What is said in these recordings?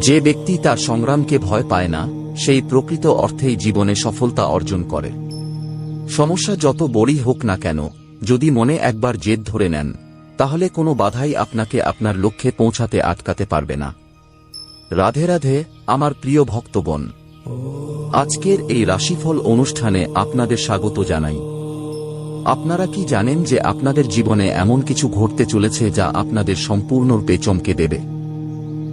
যে ব্যক্তি তার সংগ্রামকে ভয় পায় না, সেই প্রকৃত অর্থেই জীবনে সফলতা অর্জন করে। সমস্যা যত বড়ই হোক না কেন, যদি মনে একবার জেদ ধরে নেন, তাহলে কোনো বাধাই আপনাকে আপনার লক্ষ্যে পৌঁছাতে আটকাতে পারবে না। রাধে রাধে, আমার প্রিয় ভক্তবন আজকের এই রাশিফল অনুষ্ঠানে আপনাদের স্বাগত জানাই। আপনারা কি জানেন যে আপনাদের জীবনে এমন কিছু ঘটতে চলেছে যা আপনাদের সম্পূর্ণরূপে চমকে দেবে?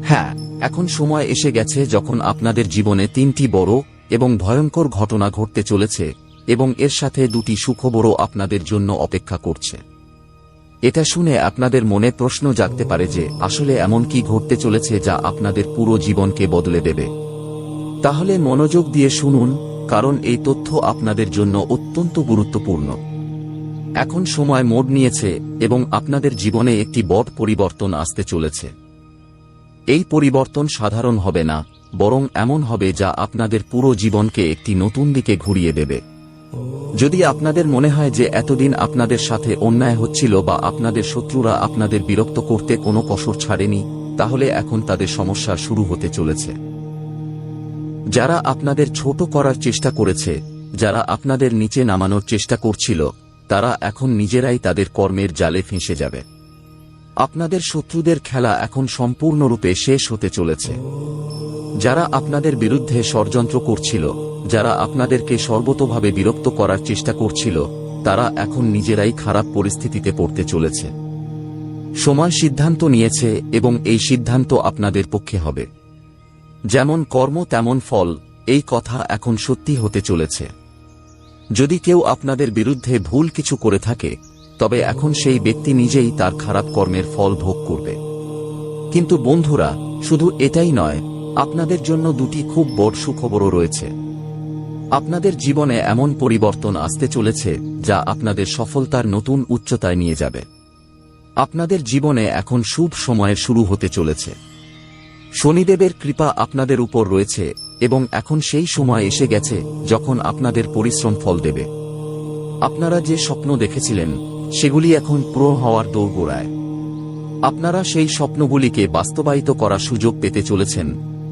হ্যাঁ এখন সময় এসে গেছে যখন আপনাদের জীবনে তিনটি বড় এবং ভয়ঙ্কর ঘটনা ঘটতে চলেছে এবং এর সাথে দুটি সুখবরও আপনাদের জন্য অপেক্ষা করছে। এটা শুনে আপনাদের মনে প্রশ্ন জাগতে পারে যে, আসলে এমন কি ঘটতে চলেছে যা আপনাদের পুরো জীবনকে বদলে দেবে? তাহলে মনোযোগ দিয়ে শুনুন, কারণ এই তথ্য আপনাদের জন্য অত্যন্ত গুরুত্বপূর্ণ। এখন সময় মোড় নিয়েছে এবং আপনাদের জীবনে একটি বড় পরিবর্তন আসতে চলেছে। এই পরিবর্তন সাধারণ হবে না, বরং এমন হবে যা আপনাদের পুরো জীবনকে একটি নতুন দিকে ঘুরিয়ে দেবে। যদি আপনাদের মনে হয় যে এতদিন আপনাদের সাথে অন্যায় হচ্ছিল বা আপনাদের শত্রুরা আপনাদের বিরক্ত করতে কোনো কসর ছাড়েনি, তাহলে এখন তাদের সমস্যা শুরু হতে চলেছে। যারা আপনাদের ছোট করার চেষ্টা করেছে, যারা আপনাদের নিচে নামানোর চেষ্টা করছিল, তারা এখন নিজেরাই তাদের কর্মের জালে ফেঁসে যাবে। আপনাদের শত্রুদের খেলা এখন সম্পূর্ণরূপে শেষ হতে চলেছে। যারা আপনাদের বিরুদ্ধে ষড়যন্ত্র করছিল, যারা আপনাদেরকে সর্বতভাবে বিরক্ত করার চেষ্টা করছিল, তারা এখন নিজেরাই খারাপ পরিস্থিতিতে পড়তে চলেছে। সময় সিদ্ধান্ত নিয়েছে এবং এই সিদ্ধান্ত আপনাদের পক্ষে হবে। যেমন কর্ম, তেমন ফল, এই কথা এখন সত্যি হতে চলেছে। যদি কেউ আপনাদের বিরুদ্ধে ভুল কিছু করে থাকে তবে এখন সেই ব্যক্তি নিজেই তার খারাপ কর্মের ফল ভোগ করবে। কিন্তু বন্ধুরা, শুধু এটাই নয়, আপনাদের জন্য দুটি খুব বড় সুখবরও রয়েছে। আপনাদের জীবনে এমন পরিবর্তন আসতে চলেছে, যা আপনাদের সফলতার নতুন উচ্চতায় নিয়ে যাবে। আপনাদের জীবনে এখন শুভ সময়ের শুরু হতে চলেছে। শনিদেবের কৃপা আপনাদের উপর রয়েছে, এবং এখন সেই সময় এসে গেছে, যখন আপনাদের পরিশ্রম ফল দেবে। আপনারা যে স্বপ্ন দেখেছিলেন সেগুলি এখন পুরো হওয়ার দৌড়গোড়ায় আপনারা সেই স্বপ্নগুলিকে বাস্তবায়িত করার সুযোগ পেতে চলেছেন,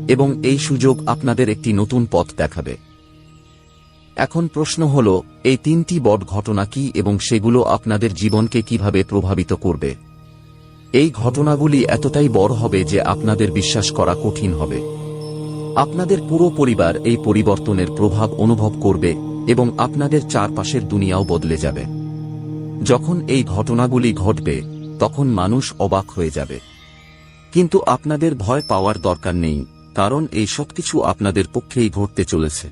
এবং এই সুযোগ আপনাদের একটি নতুন পথ দেখাবে। এখন প্রশ্ন হল, এই তিনটি বট ঘটনা কি এবং সেগুলো আপনাদের জীবনকে কীভাবে প্রভাবিত করবে? এই ঘটনাগুলি এতটাই বড় হবে যে আপনাদের বিশ্বাস করা কঠিন হবে। আপনাদের পুরো পরিবার এই পরিবর্তনের প্রভাব অনুভব করবে এবং আপনাদের চারপাশের দুনিয়াও বদলে যাবে। যখন এই ঘটনাগুলি ঘটবে, তখন মানুষ অবাক হয়ে যাবে। কিন্তু আপনাদের ভয় পাওয়ার দরকার নেই, কারণ এই সবকিছু আপনাদের পক্ষেই ঘটতে চলেছে।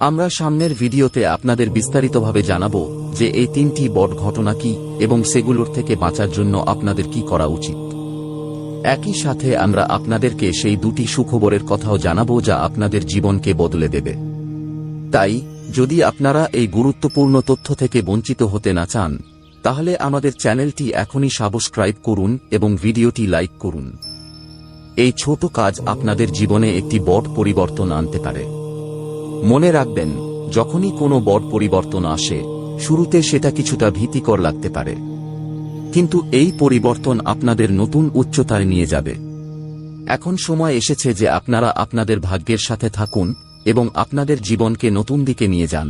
আমরা সামনের ভিডিওতে আপনাদের বিস্তারিতভাবে জানাব যে এই তিনটি বট ঘটনা কি এবং সেগুলোর থেকে বাঁচার জন্য আপনাদের কি করা উচিত। একই সাথে আমরা আপনাদেরকে সেই দুটি সুখবরের কথাও জানাব যা আপনাদের জীবনকে বদলে দেবে। তাই যদি আপনারা এই গুরুত্বপূর্ণ তথ্য থেকে বঞ্চিত হতে না চান, তাহলে আমাদের চ্যানেলটি এখনই সাবস্ক্রাইব করুন এবং ভিডিওটি লাইক করুন। এই ছোট কাজ আপনাদের জীবনে একটি বড় পরিবর্তন আনতে পারে। মনে রাখবেন, যখনই কোনো বড় পরিবর্তন আসে, শুরুতে সেটা কিছুটা ভীতিকর লাগতে পারে। কিন্তু এই পরিবর্তন আপনাদের নতুন উচ্চতায় নিয়ে যাবে। এখন সময় এসেছে যে আপনারা আপনাদের ভাগ্যের সাথে থাকুন এবং আপনাদের জীবনকে নতুন দিকে নিয়ে যান।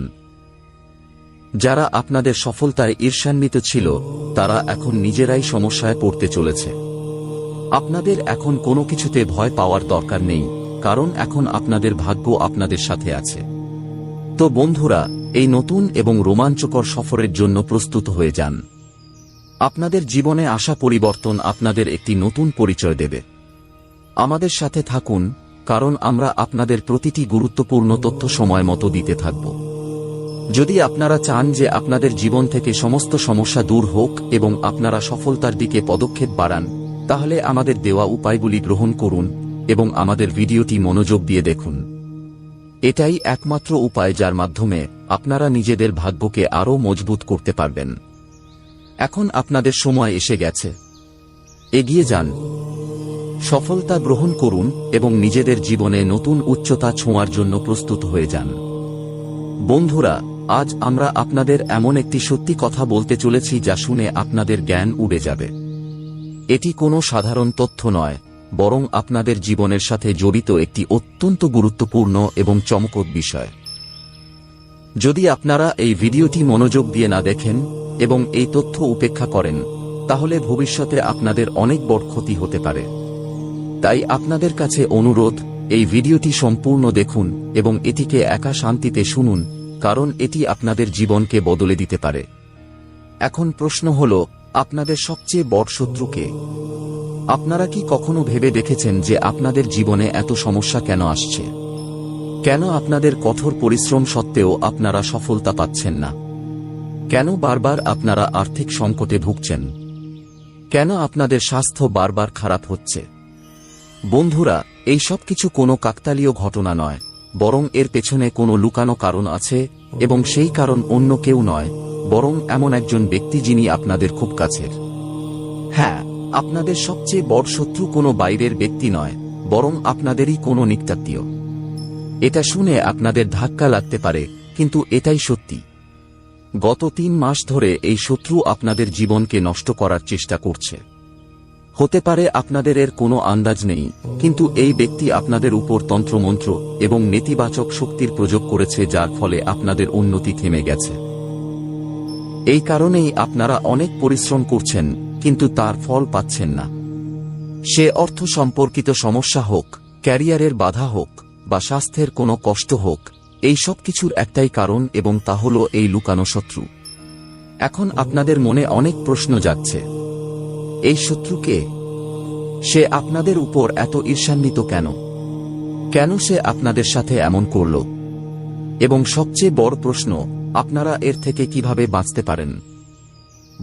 যারা আপনাদের সফলতায় ঈর্ষান্বিত ছিল, তারা এখন নিজেরাই সমস্যায় পড়তে চলেছে। আপনাদের এখন কোনো কিছুতে ভয় পাওয়ার দরকার নেই, কারণ এখন আপনাদের ভাগ্য আপনাদের সাথে আছে। তো বন্ধুরা, এই নতুন এবং রোমাঞ্চকর সফরের জন্য প্রস্তুত হয়ে যান। আপনাদের জীবনে আসা পরিবর্তন আপনাদের একটি নতুন পরিচয় দেবে। আমাদের সাথে থাকুন কারণ আমরা আপনাদের প্রতিটি গুরুত্বপূর্ণ তথ্য সময় মতো দিতে থাকব। যদি আপনারা চান যে আপনাদের জীবন থেকে সমস্ত সমস্যা দূর হোক এবং আপনারা সফলতার দিকে পদক্ষেপ বাড়ান, তাহলে আমাদের দেওয়া উপায়গুলি গ্রহণ করুন এবং আমাদের ভিডিওটি মনোযোগ দিয়ে দেখুন। এটাই একমাত্র উপায় যার মাধ্যমে আপনারা নিজেদের ভাগ্যকে আরও মজবুত করতে পারবেন। এখন আপনাদের সময় এসে গেছে। এগিয়ে যান। সফলতা গ্রহণ করুন এবং নিজেদের জীবনে নতুন উচ্চতা ছোঁয়ার জন্য প্রস্তুত হয়ে যান। বন্ধুরা, আজ আমরা আপনাদের এমন একটি সত্যি কথা বলতে চলেছি যা শুনে আপনাদের জ্ঞান উড়ে যাবে। এটি কোনো সাধারণ তথ্য নয়, বরং আপনাদের জীবনের সাথে জড়িত একটি অত্যন্ত গুরুত্বপূর্ণ এবং চমকদ বিষয়। যদি আপনারা এই ভিডিওটি মনোযোগ দিয়ে না দেখেন এবং এই তথ্য উপেক্ষা করেন, তাহলে ভবিষ্যতে আপনাদের অনেক বড় ক্ষতি হতে পারে। তাই আপনাদের কাছে অনুরোধ, এই ভিডিওটি সম্পূর্ণ দেখুন এবং এটিকে একা শান্তিতে শুনুন, কারণ এটি আপনাদের জীবনকে বদলে দিতে পারে। এখন প্রশ্ন হল, আপনাদের সবচেয়ে বড় শত্রুকে আপনারা কি কখনো ভেবে দেখেছেন যে আপনাদের জীবনে এত সমস্যা কেন আসছে? কেন আপনাদের কঠোর পরিশ্রম সত্ত্বেও আপনারা সফলতা পাচ্ছেন না? কেন বারবার আপনারা আর্থিক সংকটে ভুগছেন? কেন আপনাদের স্বাস্থ্য বারবার খারাপ হচ্ছে? বন্ধুরা, এই সব কিছু কোনো কাকতালীয় ঘটনা নয়, বরং এর পেছনে কোনো লুকানো কারণ আছে, এবং সেই কারণ অন্য কেউ নয়, বরং এমন একজন ব্যক্তি যিনি আপনাদের খুব কাছের। হ্যাঁ আপনাদের সবচেয়ে বড় শত্রু কোনো বাইরের ব্যক্তি নয়, বরং আপনাদেরই কোনো নিকটাত্মীয়। এটা শুনে আপনাদের ধাক্কা লাগতে পারে, কিন্তু এটাই সত্যি। গত তিন মাস ধরে এই শত্রু আপনাদের জীবনকে নষ্ট করার চেষ্টা করছে। হতে পারে আপনাদের এর কোনো আন্দাজ নেই, কিন্তু এই ব্যক্তি আপনাদের উপর তন্ত্রমন্ত্র এবং নেতিবাচক শক্তির প্রয়োগ করেছে যার ফলে আপনাদের উন্নতি থেমে গেছে। এই কারণেই আপনারা অনেক পরিশ্রম করছেন, কিন্তু তার ফল পাচ্ছেন না। সে অর্থ সম্পর্কিত সমস্যা হোক, ক্যারিয়ারের বাধা হোক, বা স্বাস্থ্যের কোনো কষ্ট হোক, এই সব কিছুর একটাই কারণ এবং তা হল এই লুকানো শত্রু। এখন আপনাদের মনে অনেক প্রশ্ন যাচ্ছে। এই শত্রুকে? সে আপনাদের উপর এত ঈর্ষান্বিত কেন? কেন সে আপনাদের সাথে এমন করল? এবং সবচেয়ে বড় প্রশ্ন, আপনারা এর থেকে কীভাবে বাঁচতে পারেন?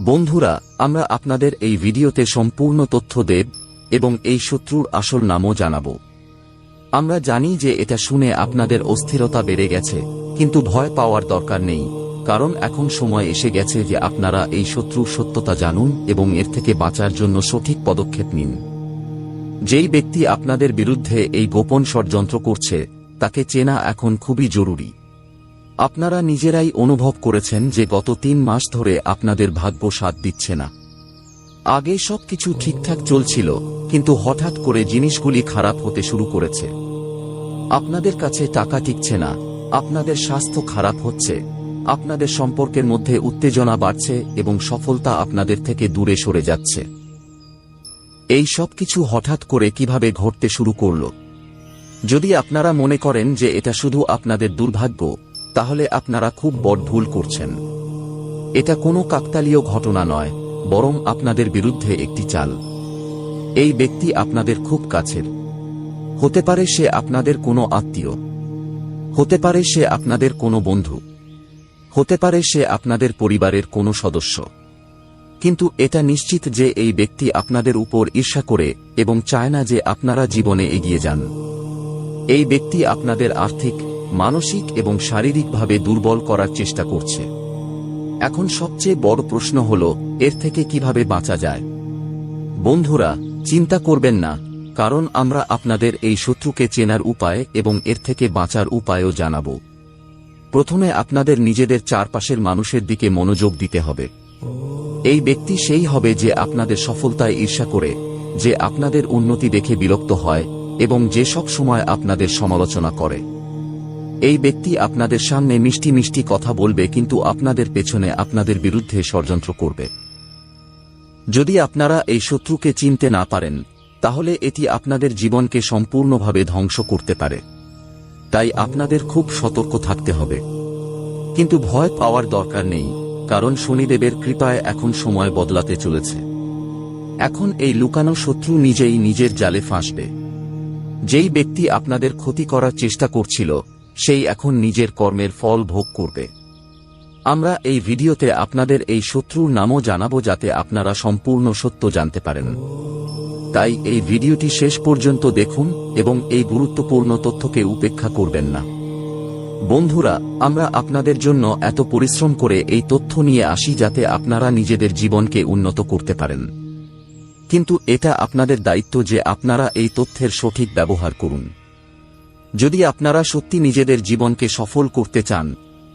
বন্ধুরা, আমরা আপনাদের এই ভিডিওতে সম্পূর্ণ তথ্য দেব এবং এই শত্রুর আসল নামও জানাব। আমরা জানি যে এটা শুনে আপনাদের অস্থিরতা বেড়ে গেছে, কিন্তু ভয় পাওয়ার দরকার নেই। কারণ এখন সময় এসে গেছে যে আপনারা এই শত্রুর সত্যতা জানুন এবং এর থেকে বাঁচার জন্য সঠিক পদক্ষেপ নিন। যেই ব্যক্তি আপনাদের বিরুদ্ধে এই গোপন ষড়যন্ত্র করছে, তাকে চেনা এখন খুবই জরুরি। আপনারা নিজেরাই অনুভব করেছেন যে গত তিন মাস ধরে আপনাদের ভাগ্য সাথ দিচ্ছে না। আগে সবকিছু ঠিকঠাক চলছিল, কিন্তু হঠাৎ করে জিনিসগুলি খারাপ হতে শুরু করেছে। আপনাদের কাছে টাকা টিকছে না, আপনাদের স্বাস্থ্য খারাপ হচ্ছে আপনাদের সম্পর্কের মধ্যে উত্তেজনা বাড়ছে এবং সফলতা আপনাদের থেকে দূরে সরে যাচ্ছে। এই সব কিছু হঠাৎ করে কীভাবে ঘটতে শুরু করল? যদি আপনারা মনে করেন যে এটা শুধু আপনাদের দুর্ভাগ্য, তাহলে আপনারা খুব বড় ভুল করছেন। এটা কোনো কাকতালীয় ঘটনা নয়, বরং আপনাদের বিরুদ্ধে একটি চাল। এই ব্যক্তি আপনাদের খুব কাছের। হতে পারে সে আপনাদের কোনো আত্মীয়। হতে পারে সে আপনাদের কোনো বন্ধু। হতে পারে সে আপনাদের পরিবারের কোনো সদস্য। কিন্তু এটা নিশ্চিত যে এই ব্যক্তি আপনাদের উপর ঈর্ষা করে এবং চায় না যে আপনারা জীবনে এগিয়ে যান। এই ব্যক্তি আপনাদের আর্থিক, মানসিক এবং শারীরিকভাবে দুর্বল করার চেষ্টা করছে। এখন সবচেয়ে বড় প্রশ্ন হল, এর থেকে কীভাবে বাঁচা যায়? বন্ধুরা, চিন্তা করবেন না, কারণ আমরা আপনাদের এই শত্রুকে চেনার উপায় এবং এর থেকে বাঁচার উপায়ও জানাব। প্রথমে আপনাদের নিজেদের চারপাশের মানুষের দিকে মনোযোগ দিতে হবে। এই ব্যক্তি সেই হবে যে আপনাদের সফলতায় ঈর্ষা করে, যে আপনাদের উন্নতি দেখে বিরক্ত হয় এবং যে সব সময় আপনাদের সমালোচনা করে। এই ব্যক্তি আপনাদের সামনে মিষ্টি মিষ্টি কথা বলবে কিন্তু আপনাদের পেছনে আপনাদের বিরুদ্ধে ষড়যন্ত্র করবে। যদি আপনারা এই শত্রুকে চিনতে না পারেন, তাহলে এটি আপনাদের জীবনকে সম্পূর্ণভাবে ধ্বংস করতে পারে। তাই আপনাদের খুব সতর্ক থাকতে হবে। কিন্তু ভয় পাওয়ার দরকার নেই, কারণ শনিদেবের কৃপায় এখন সময় বদলাতে চলেছে। এখন এই লুকানো শত্রু নিজেই নিজের জালে ফাঁসবে। যেই ব্যক্তি আপনাদের ক্ষতি করার চেষ্টা করছিল, সেই এখন নিজের কর্মের ফল ভোগ করবে। আমরা এই ভিডিওতে আপনাদের এই শত্রুর নামও জানাব যাতে আপনারা সম্পূর্ণ সত্য জানতে পারেন। তাই এই ভিডিওটি শেষ পর্যন্ত দেখুন এবং এই গুরুত্বপূর্ণ তথ্যকে উপেক্ষা করবেন না। বন্ধুরা, আমরা আপনাদের জন্য এত পরিশ্রম করে এই তথ্য নিয়ে আসি যাতে আপনারা নিজেদের জীবনকে উন্নত করতে পারেন। কিন্তু এটা আপনাদের দায়িত্ব যে আপনারা এই তথ্যের সঠিক ব্যবহার করুন। যদি আপনারা সত্যি নিজেদের জীবনকে সফল করতে চান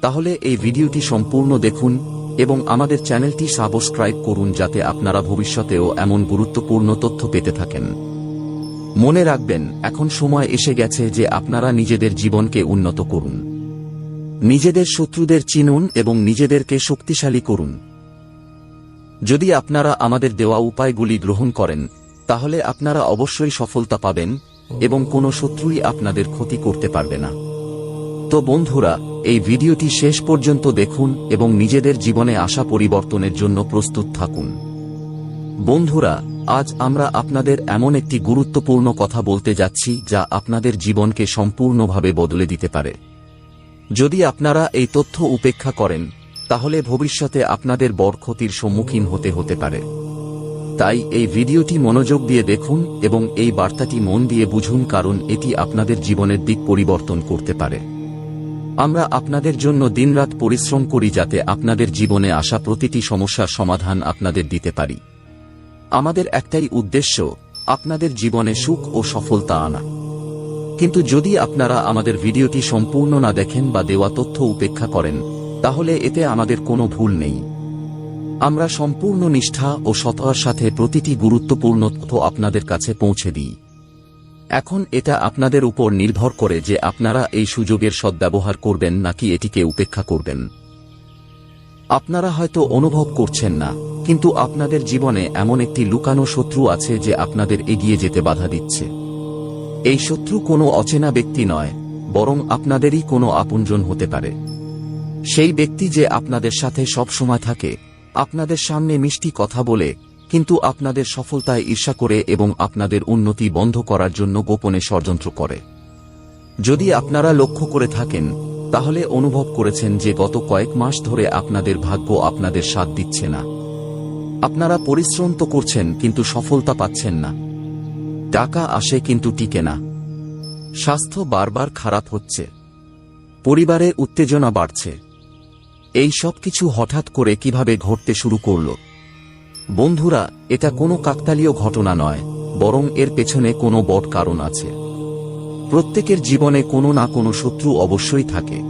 তাহলে এই ভিডিওটি সম্পূর্ণ দেখুন এবং আমাদের চ্যানেলটি সাবস্ক্রাইব করুন যাতে আপনারা ভবিষ্যতেও এমন গুরুত্বপূর্ণ তথ্য পেতে থাকেন। মনে রাখবেন, এখন সময় এসে গেছে যে আপনারা নিজেদের জীবনকে উন্নত করুন। নিজেদের শত্রুদের চিনুন এবং নিজেদেরকে শক্তিশালী করুন। যদি আপনারা আমাদের দেওয়া উপায়গুলি গ্রহণ করেন, তাহলে আপনারা অবশ্যই সফলতা পাবেন এবং কোনো শত্রুই আপনাদের ক্ষতি করতে পারবে না। তো বন্ধুরা, এই ভিডিওটি শেষ পর্যন্ত দেখুন এবং নিজেদের জীবনে আসা পরিবর্তনের জন্য প্রস্তুত থাকুন। বন্ধুরা, আজ আমরা আপনাদের এমন একটি গুরুত্বপূর্ণ কথা বলতে যাচ্ছি যা আপনাদের জীবনকে সম্পূর্ণভাবে বদলে দিতে পারে। যদি আপনারা এই তথ্য উপেক্ষা করেন, তাহলে ভবিষ্যতে আপনাদের বড় ক্ষতির সম্মুখীন হতে হতে পারে। তাই এই ভিডিওটি মনোযোগ দিয়ে দেখুন এবং এই বার্তাটি মন দিয়ে বুঝুন কারণ এটি আপনাদের জীবনের দিক পরিবর্তন করতে পারে। আমরা আপনাদের জন্য দিনরাত পরিশ্রম করি যাতে আপনাদের জীবনে আসা প্রতিটি সমস্যার সমাধান আপনাদের দিতে পারি। আমাদের একটাই উদ্দেশ্য, আপনাদের জীবনে সুখ ও সফলতা আনা। কিন্তু যদি আপনারা আমাদের ভিডিওটি সম্পূর্ণ না দেখেন বা দেওয়া তথ্য উপেক্ষা করেন, তাহলে এতে আমাদের কোনো ভুল নেই। আমরা সম্পূর্ণ নিষ্ঠা ও সততার সাথে প্রতিটি গুরুত্বপূর্ণ তথ্য আপনাদের কাছে পৌঁছে দিই। এখন এটা আপনাদের উপর নির্ভর করে যে আপনারা এই সুযোগের সদ্ব্যবহার করবেন নাকি এটিকে উপেক্ষা করবেন। আপনারা হয়তো অনুভব করছেন না, কিন্তু আপনাদের জীবনে এমন একটি লুকানো শত্রু আছে যে আপনাদের এগিয়ে যেতে বাধা দিচ্ছে। এই শত্রু কোনো অচেনা ব্যক্তি নয়, বরং আপনাদেরই কোনো আপনজন হতে পারে। সেই ব্যক্তি যে আপনাদের সাথে সব সময় থাকে, আপনাদের সামনে মিষ্টি কথা বলে কিন্তু আপনাদের সফলতায় ঈর্ষা করে এবং আপনাদের উন্নতি বন্ধ করার জন্য গোপনে ষড়যন্ত্র করে। যদি আপনারা লক্ষ্য করে থাকেন, তাহলে অনুভব করেছেন যে গত কয়েক মাস ধরে আপনাদের ভাগ্য আপনাদের সাথ দিচ্ছে না। আপনারা পরিশ্রম তো করছেন, কিন্তু সফলতা পাচ্ছেন না। টাকা আসে কিন্তু টিকে না। স্বাস্থ্য বারবার খারাপ হচ্ছে। পরিবারে উত্তেজনা বাড়ছে। এই সব কিছু হঠাৎ করে কীভাবে ঘটতে শুরু করল? বন্ধুরা, এটা কোনো কাকতালীয় ঘটনা নয়, বরং এর পেছনে কোনো বড় কারণ আছে। প্রত্যেকের জীবনে কোনো না কোনো শত্রু অবশ্যই থাকে।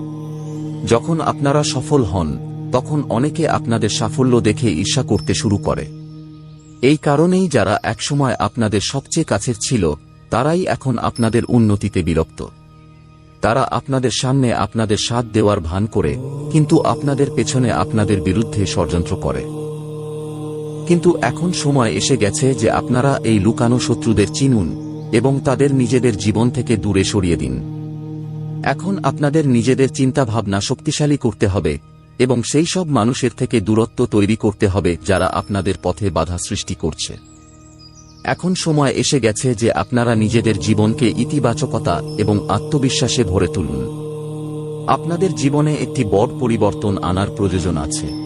যখন আপনারা সফল হন, তখন অনেকে আপনাদের সাফল্য দেখে ঈর্ষা করতে শুরু করে। এই কারণেই যারা একসময় আপনাদের সবচেয়ে কাছের ছিল, তারাই এখন আপনাদের উন্নতিতে বিরক্ত। তারা আপনাদের সামনে আপনাদের সাথ দেওয়ার ভান করে, কিন্তু আপনাদের পেছনে আপনাদের বিরুদ্ধে ষড়যন্ত্র করে। কিন্তু এখন সময় এসে গেছে যে আপনারা এই লুকানো শত্রুদের চিনুন এবং তাদের নিজেদের জীবন থেকে দূরে সরিয়ে দিন। এখন আপনাদের নিজেদের চিন্তাভাবনা শক্তিশালী করতে হবে এবং সেই সব মানুষের থেকে দূরত্ব তৈরি করতে হবে যারা আপনাদের পথে বাধা সৃষ্টি করছে। এখন সময় এসে গেছে যে আপনারা নিজেদের জীবনকে ইতিবাচকতা এবং আত্মবিশ্বাসে ভরে তুলুন। আপনাদের জীবনে একটি বড় পরিবর্তন আনার প্রয়োজন আছে।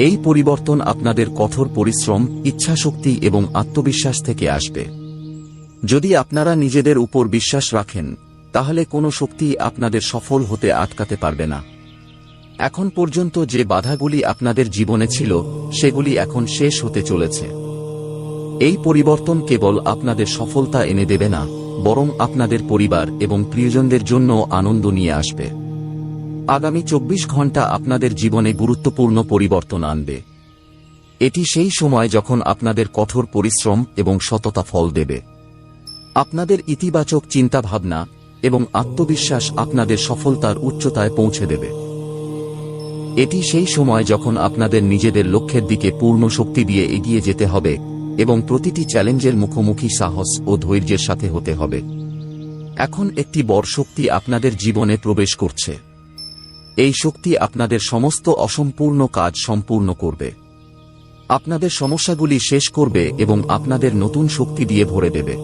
এই পরিবর্তন আপনাদের কঠোর পরিশ্রম, ইচ্ছাশক্তি এবং আত্মবিশ্বাস থেকে আসবে। যদি আপনারা নিজেদের উপর বিশ্বাস রাখেন, তাহলে কোনো শক্তি আপনাদের সফল হতে আটকাতে পারবে না। এখন পর্যন্ত যে বাধাগুলি আপনাদের জীবনে ছিল, সেগুলি এখন শেষ হতে চলেছে। এই পরিবর্তন কেবল আপনাদের সফলতা এনে দেবে না, বরং আপনাদের পরিবার এবং প্রিয়জনদের জন্য আনন্দ নিয়ে আসবে। আগামী চব্বিশ ঘণ্টা আপনাদের জীবনে গুরুত্বপূর্ণ পরিবর্তন আনবে। এটি সেই সময় যখন আপনাদের কঠোর পরিশ্রম এবং সততা ফল দেবে। আপনাদের ইতিবাচক চিন্তাভাবনা এবং আত্মবিশ্বাস আপনাদের সফলতার উচ্চতায় পৌঁছে দেবে। এটি সেই সময় যখন আপনাদের নিজেদের লক্ষ্যের দিকে পূর্ণ শক্তি দিয়ে এগিয়ে যেতে হবে এবং প্রতিটি চ্যালেঞ্জের মুখোমুখি সাহস ও ধৈর্যের সাথে হতে হবে। এখন একটি বড় শক্তি আপনাদের জীবনে প্রবেশ করছে। এই শক্তি আপনাদের সমস্ত অসম্পূর্ণ কাজ সম্পূর্ণ করবে। আপনাদের সমস্যাগুলি শেষ করবে এবং আপনাদের নতুন শক্তি দিয়ে ভরে দেবে।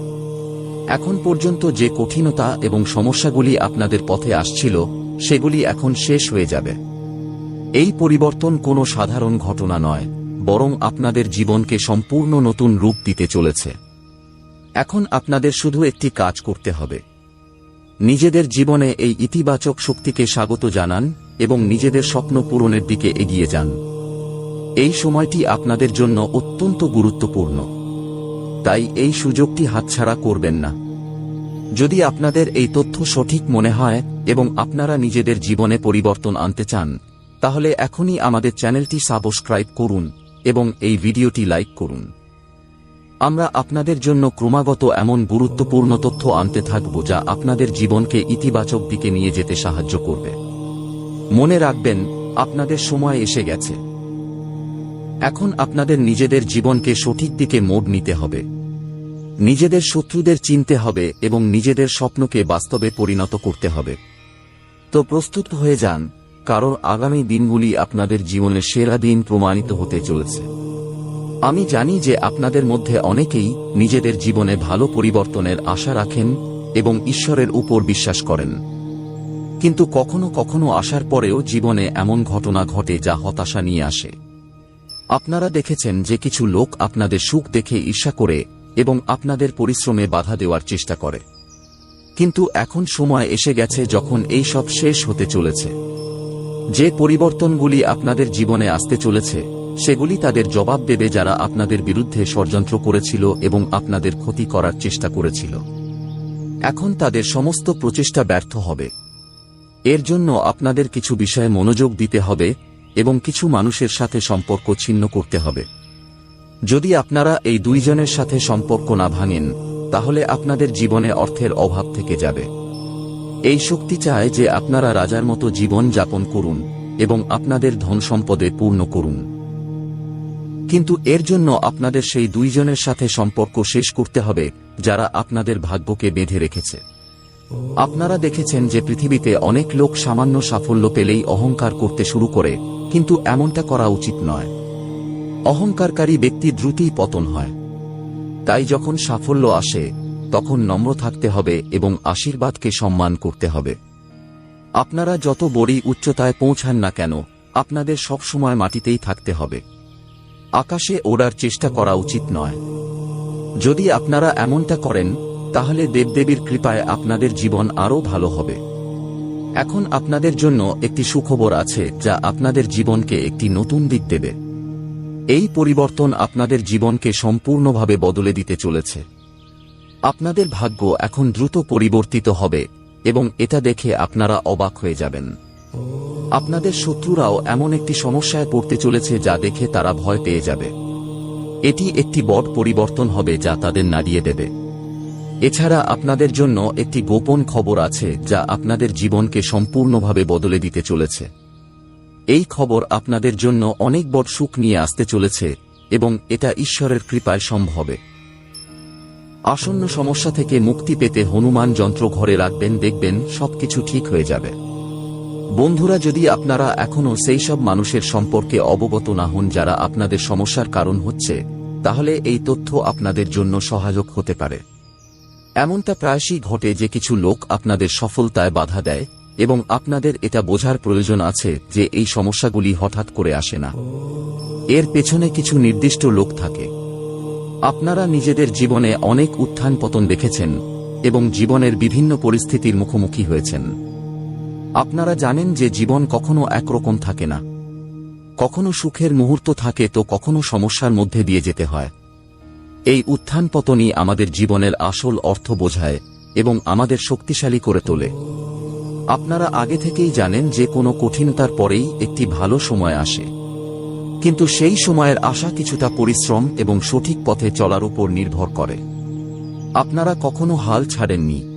এখন পর্যন্ত যে কঠিনতা এবং সমস্যাগুলি আপনাদের পথে আসছিল, সেগুলি এখন শেষ হয়ে যাবে। এই পরিবর্তন কোনো সাধারণ ঘটনা নয়, বরং আপনাদের জীবনকে সম্পূর্ণ নতুন রূপ দিতে চলেছে। এখন আপনাদের শুধু একটি কাজ করতে হবে। নিজেদের জীবনে এই ইতিবাচক শক্তিকে স্বাগত জানান এবং নিজেদের স্বপ্ন পূরণের দিকে এগিয়ে যান। এই সময়টি আপনাদের জন্য অত্যন্ত গুরুত্বপূর্ণ। তাই এই সুযোগটি হাতছাড়া করবেন না। যদি আপনাদের এই তথ্য সঠিক মনে হয় এবং আপনারা নিজেদের জীবনে পরিবর্তন আনতে চান, তাহলে এখনই আমাদের চ্যানেলটি সাবস্ক্রাইব করুন এবং এই ভিডিওটি লাইক করুন। আমরা আপনাদের জন্য ক্রমাগত এমন গুরুত্বপূর্ণ তথ্য আনতে থাকব যা আপনাদের জীবনকে ইতিবাচক দিকে নিয়ে যেতে সাহায্য করবে। মনে রাখবেন, আপনাদের সময় এসে গেছে। এখন আপনাদের নিজেদের জীবনকে সঠিক দিকে মোড় নিতে হবে। নিজেদের শত্রুদের চিনতে হবে এবং নিজেদের স্বপ্নকে বাস্তবে পরিণত করতে হবে। তো প্রস্তুত হয়ে যান, কারণ আগামী দিনগুলি আপনাদের জীবনের সেরা দিন প্রমাণিত হতে চলেছে। আমি জানি যে আপনাদের মধ্যে অনেকেই নিজেদের জীবনে ভালো পরিবর্তনের আশা রাখেন এবং ঈশ্বরের উপর বিশ্বাস করেন। কিন্তু কখনো কখনো আসার পরেও জীবনে এমন ঘটনা ঘটে যা হতাশা নিয়ে আসে। আপনারা দেখেছেন যে কিছু লোক আপনাদের সুখ দেখে ঈর্ষা করে এবং আপনাদের পরিশ্রমে বাধা দেওয়ার চেষ্টা করে। কিন্তু এখন সময় এসে গেছে যখন এই সব শেষ হতে চলেছে। যে পরিবর্তনগুলি আপনাদের জীবনে আসতে চলেছে সেগুলি তাদের জবাব দেবে যারা আপনাদের বিরুদ্ধে ষড়যন্ত্র করেছিল এবং আপনাদের ক্ষতি করার চেষ্টা করেছিল। এখন তাদের সমস্ত প্রচেষ্টা ব্যর্থ হবে। এর জন্য আপনাদের কিছু বিষয়ে মনোযোগ দিতে হবে এবং কিছু মানুষের সাথে সম্পর্ক ছিন্ন করতে হবে। যদি আপনারা এই দুইজনের সাথে সম্পর্ক না ভাঙেন, তাহলে আপনাদের জীবনে অর্থের অভাব থেকে যাবে। এই শক্তি চায় যে আপনারা রাজার মতো জীবন যাপন করুন এবং আপনাদের ধন সম্পদে পূর্ণ করুন। কিন্তু এর জন্য আপনাদের সেই দুইজনের সাথে সম্পর্ক শেষ করতে হবে, যারা আপনাদের ভাগ্যকে বেঁধে রেখেছে। আপনারা দেখেছেন যে পৃথিবীতে অনেক লোক সামান্য সাফল্য পেলেই অহংকার করতে শুরু করে, কিন্তু এমনটা করা উচিত নয়। অহংকারকারী ব্যক্তি দ্রুতই পতন হয়। তাই যখন সাফল্য আসে, তখন নম্র থাকতে হবে এবং আশীর্বাদকে সম্মান করতে হবে। আপনারা যত বড়ি উচ্চতায় পৌঁছান না কেন, আপনাদের সবসময় মাটিতেই থাকতে হবে। আকাশে ওড়ার চেষ্টা করা উচিত নয়। যদি আপনারা এমনটা করেন, তাহলে দেবদেবীর কৃপায় আপনাদের জীবন আরও ভালো হবে। এখন আপনাদের জন্য একটি সুখবর আছে, যা আপনাদের জীবনকে একটি নতুন দিক দেবে। এই পরিবর্তন আপনাদের জীবনকে সম্পূর্ণভাবে বদলে দিতে চলেছে। আপনাদের ভাগ্য এখন দ্রুত পরিবর্তিত হবে, এবং এটা দেখে আপনারা অবাক হয়ে যাবেন। আপনাদের শত্রুরাও এমন একটি সমস্যায় পড়তে চলেছে যা দেখে তারা ভয় পেয়ে যাবে। এটি একটি বড় পরিবর্তন হবে যা তাদের নাড়িয়ে দেবে। এছাড়া আপনাদের জন্য একটি গোপন খবর আছে যা আপনাদের জীবনকে সম্পূর্ণভাবে বদলে দিতে চলেছে। এই খবর আপনাদের জন্য অনেক বড় সুখ নিয়ে আসতে চলেছে এবং এটা ঈশ্বরের কৃপায় সম্ভবে আসন্ন সমস্যা থেকে মুক্তি পেতে হনুমান যন্ত্র ঘরে রাখবেন, দেখবেন সবকিছু ঠিক হয়ে যাবে। বন্ধুরা, যদি আপনারা এখনও সেই সব মানুষের সম্পর্কে অবগত না হন যারা আপনাদের সমস্যার কারণ হচ্ছে, তাহলে এই তথ্য আপনাদের জন্য সহায়ক হতে পারে। এমনটা প্রায়শই ঘটে যে কিছু লোক আপনাদের সফলতায় বাধা দেয় এবং আপনাদের এটা বোঝার প্রয়োজন আছে যে এই সমস্যাগুলি হঠাৎ করে আসে না। এর পেছনে কিছু নির্দিষ্ট লোক থাকে। আপনারা নিজেদের জীবনে অনেক উত্থান পতন দেখেছেন এবং জীবনের বিভিন্ন পরিস্থিতির মুখোমুখি হয়েছেন। আপনারা জানেন যে জীবন কখনো একরকম থাকে না। কখনো সুখের মুহূর্ত থাকে তো কখনো সমস্যার মধ্যে দিয়ে যেতে হয়। এই উত্থান পতনই আমাদের জীবনের আসল অর্থ বোঝায় এবং আমাদের শক্তিশালী করে তোলে। আপনারা আগে থেকেই জানেন যে কোনো কঠিনতার পরেই একটি ভালো সময় আসে। কিন্তু সেই সময়ের আশা কিছুটা পরিশ্রম এবং সঠিক পথে চলার উপর নির্ভর করে। আপনারা কখনো হাল ছাড়েননি।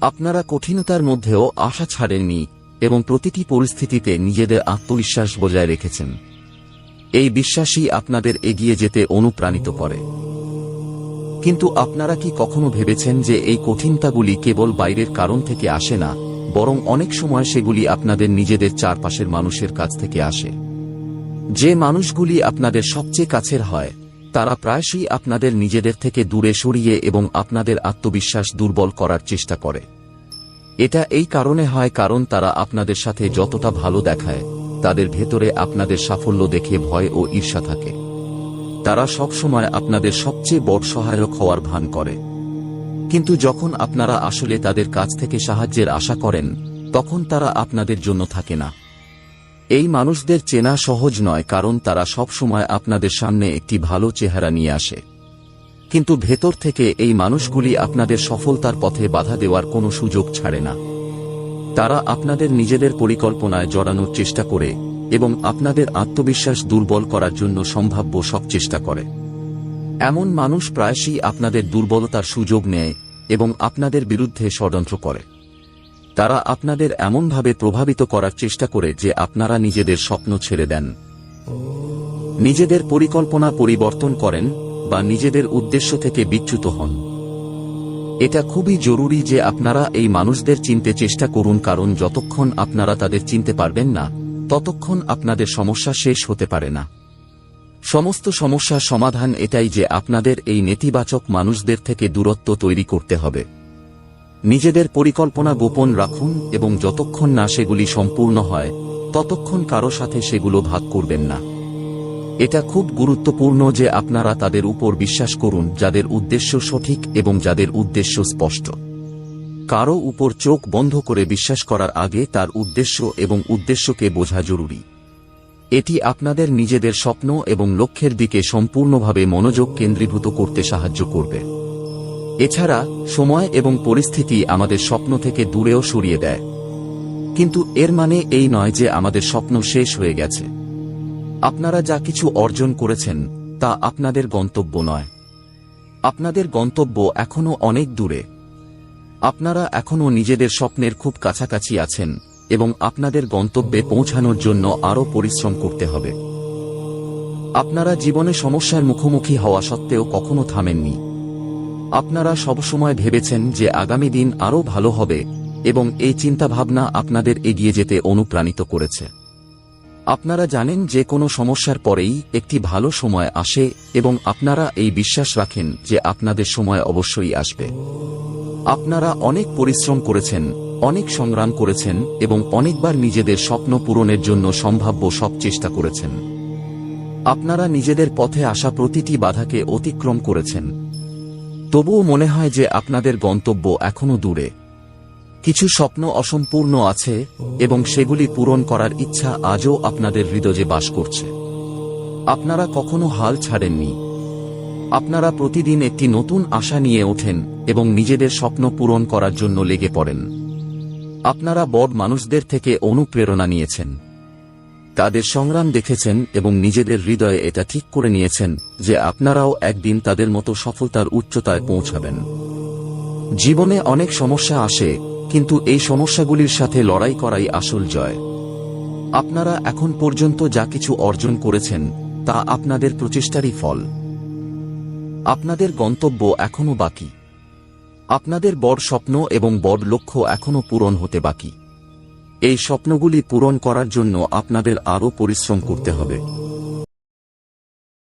আপনারা কঠিনতার মধ্যেও আশা ছাড়েননি এবং প্রতিটি পরিস্থিতিতে নিজেদের আত্মবিশ্বাস বজায় রেখেছেন। এই বিশ্বাসই আপনাদের এগিয়ে যেতে অনুপ্রাণিত করে। কিন্তু আপনারা কি কখনো ভেবেছেন যে এই কঠিনতাগুলি কেবল বাইরের কারণ থেকে আসে না, বরং অনেক সময় সেগুলি আপনাদের নিজেদের চারপাশের মানুষের কাছ থেকে আসে? যে মানুষগুলি আপনাদের সবচেয়ে কাছের হয় তারা প্রায়শই আপনাদের নিজেদের থেকে দূরে সরিয়ে এবং আপনাদের আত্মবিশ্বাস দুর্বল করার চেষ্টা করে। এটা এই কারণে হয় কারণ তারা আপনাদের সাথে যতটা ভালো দেখায়, তাদের ভেতরে আপনাদের সাফল্য দেখে ভয় ও ঈর্ষা থাকে। তারা সবসময় আপনাদের সবচেয়ে বড় সহায়ক হওয়ার ভান করে। কিন্তু যখন আপনারা আসলে তাদের কাছ থেকে সাহায্যের আশা করেন, তখন তারা আপনাদের জন্য থাকে না। এই মানুষদের চেনা সহজ নয় কারণ তারা সবসময় আপনাদের সামনে একটি ভালো চেহারা নিয়ে আসে। কিন্তু ভেতর থেকে এই মানুষগুলি আপনাদের সফলতার পথে বাধা দেওয়ার কোনো সুযোগ ছাড়ে না। তারা আপনাদের নিজেদের পরিকল্পনায় জড়ানোর চেষ্টা করে এবং আপনাদের আত্মবিশ্বাস দুর্বল করার জন্য সম্ভাব্য সব চেষ্টা করে। এমন মানুষ প্রায়শই আপনাদের দুর্বলতার সুযোগ নেয় এবং আপনাদের বিরুদ্ধে ষড়যন্ত্র করে। তারা আপনাদের এমনভাবে প্রভাবিত করার চেষ্টা করে যে আপনারা নিজেদের স্বপ্ন ছেড়ে দেন। নিজেদের পরিকল্পনা পরিবর্তন করেন বা নিজেদের উদ্দেশ্য থেকে বিচ্যুত হন। এটা খুবই জরুরি যে আপনারা এই মানুষদের চিনতে চেষ্টা করুন, কারণ যতক্ষণ আপনারা তাদের চিনতে পারবেন না, ততক্ষণ আপনাদের সমস্যা শেষ হতে পারে না। সমস্ত সমস্যার সমাধান এটাই যে আপনাদের এই নেতিবাচক মানুষদের থেকে দূরত্ব তৈরি করতে হবে। নিজেদের পরিকল্পনা গোপন রাখুন এবং যতক্ষণ না সেগুলি সম্পূর্ণ হয়, ততক্ষণ কারও সাথে সেগুলো ভাগ করবেন না। এটা খুব গুরুত্বপূর্ণ যে আপনারা তাদের উপর বিশ্বাস করুন, যাদের উদ্দেশ্য সঠিক এবং যাদের উদ্দেশ্য স্পষ্ট। কারও উপর চোখ বন্ধ করে বিশ্বাস করার আগে তার উদ্দেশ্য এবং উদ্দেশ্যকে বোঝা জরুরি। এটি আপনাদের নিজেদের স্বপ্ন এবং লক্ষ্যের দিকে সম্পূর্ণভাবে মনোযোগ কেন্দ্রীভূত করতে সাহায্য করবে। এছাড়া সময় এবং পরিস্থিতি আমাদের স্বপ্ন থেকে দূরেও সরিয়ে দেয়। কিন্তু এর মানে এই নয় যে আমাদের স্বপ্ন শেষ হয়ে গেছে। আপনারা যা কিছু অর্জন করেছেন, তা আপনাদের গন্তব্য নয়। আপনাদের গন্তব্য এখনও অনেক দূরে। আপনারা এখনও নিজেদের স্বপ্নের খুব কাছাকাছি আছেন এবং আপনাদের গন্তব্যে পৌঁছানোর জন্য আরও পরিশ্রম করতে হবে। আপনারা জীবনে সমস্যার মুখোমুখি হওয়া সত্ত্বেও কখনো থামেননি। আপনারা সবসময় ভেবেছেন যে আগামী দিন আরও ভালো হবে, এবং এই চিন্তাভাবনা আপনাদের এগিয়ে যেতে অনুপ্রাণিত করেছে। আপনারা জানেন যে কোনো সমস্যার পরেই একটি ভালো সময় আসে, এবং আপনারা এই বিশ্বাস রাখেন যে আপনাদের সময় অবশ্যই আসবে। আপনারা অনেক পরিশ্রম করেছেন, অনেক সংগ্রাম করেছেন, এবং অনেকবার নিজেদের স্বপ্ন পূরণের জন্য সম্ভাব্য সব চেষ্টা করেছেন। আপনারা নিজেদের পথে আসা প্রতিটি বাধাকে অতিক্রম করেছেন। তবুও মনে হয় যে আপনাদের গন্তব্য এখনও দূরে। কিছু স্বপ্ন অসম্পূর্ণ আছে এবং সেগুলি পূরণ করার ইচ্ছা আজও আপনাদের হৃদয়ে বাস করছে। আপনারা কখনো হাল ছাড়েননি। আপনারা প্রতিদিন একটি নতুন আশা নিয়ে ওঠেন এবং নিজেদের স্বপ্ন পূরণ করার জন্য লেগে পড়েন। আপনারা বড় মানুষদের থেকে অনুপ্রেরণা নিয়েছেন। তাদের সংগ্রাম দেখেছেন এবং নিজেদের হৃদয়ে এটা ঠিক করে নিয়েছেন যে আপনারাও একদিন তাদের মতো সফলতার উচ্চতায় পৌঁছাবেন। জীবনে অনেক সমস্যা আসে, কিন্তু এই সমস্যাগুলির সাথে লড়াই করাই আসল জয়। আপনারা এখন পর্যন্ত যা কিছু অর্জন করেছেন, তা আপনাদের প্রচেষ্টারই ফল। আপনাদের গন্তব্য এখনও বাকি। আপনাদের বড় স্বপ্ন এবং বড় লক্ষ্য এখনও পূরণ হতে বাকি। এই স্বপ্নগুলি পূরণ করার জন্য আপনাদের আরও পরিশ্রম করতে হবে।